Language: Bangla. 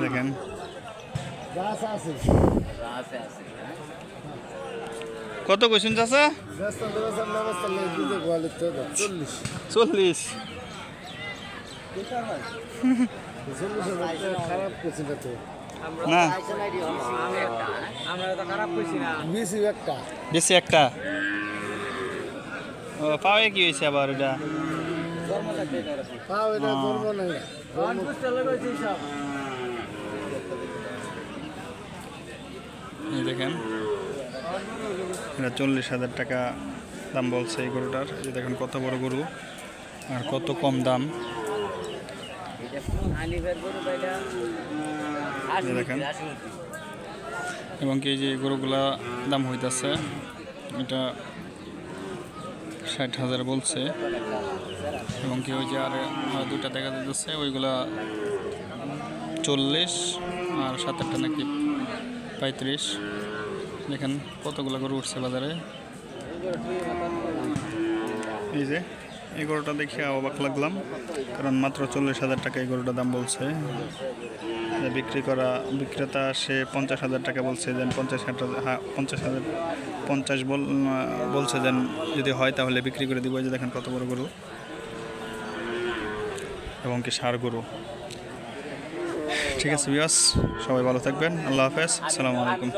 দেখেন। কত কইছেন চাচা? চল্লিশ। না। বেশি একটা। ও পাওয়ে কি হয়েছে আবার পাও এটা দেখেন। এটা চল্লিশ হাজার টাকা দাম বলছে এই গরুটার। এই দেখেন কত বড় গরু আর কত কম দাম। দেখেন। এবং কি যে গরুগুলা দাম হইতাছে, এটা ষাট হাজার বলছে। এবং কি ওই যে আর দুটা দেখা যাচ্ছে ওইগুলা চল্লিশ আর সাত আটটা নাকি পঁয়ত্রিশ। দেখেন কতগুলো গরু উঠছে বাজারে। এই যে, এই গরুটা দেখে অবাক লাগলাম, কারণ মাত্র চল্লিশ হাজার টাকা এই গরুটার দাম বলছে। বিক্রি করা, বিক্রেতা সে পঞ্চাশ হাজার টাকা বলছে দেন পঞ্চাশ হাজার হ্যাঁ পঞ্চাশ হাজার, পঞ্চাশ বল বলছে দেন যদি হয় তাহলে বিক্রি করে দিব। যে দেখেন কত বড় গরু। এবং কি সার গরু। ঠিক আছে বিয়াস সবাই ভালো থাকবেন আল্লাহ হাফেজ আসসালামু আলাইকুম।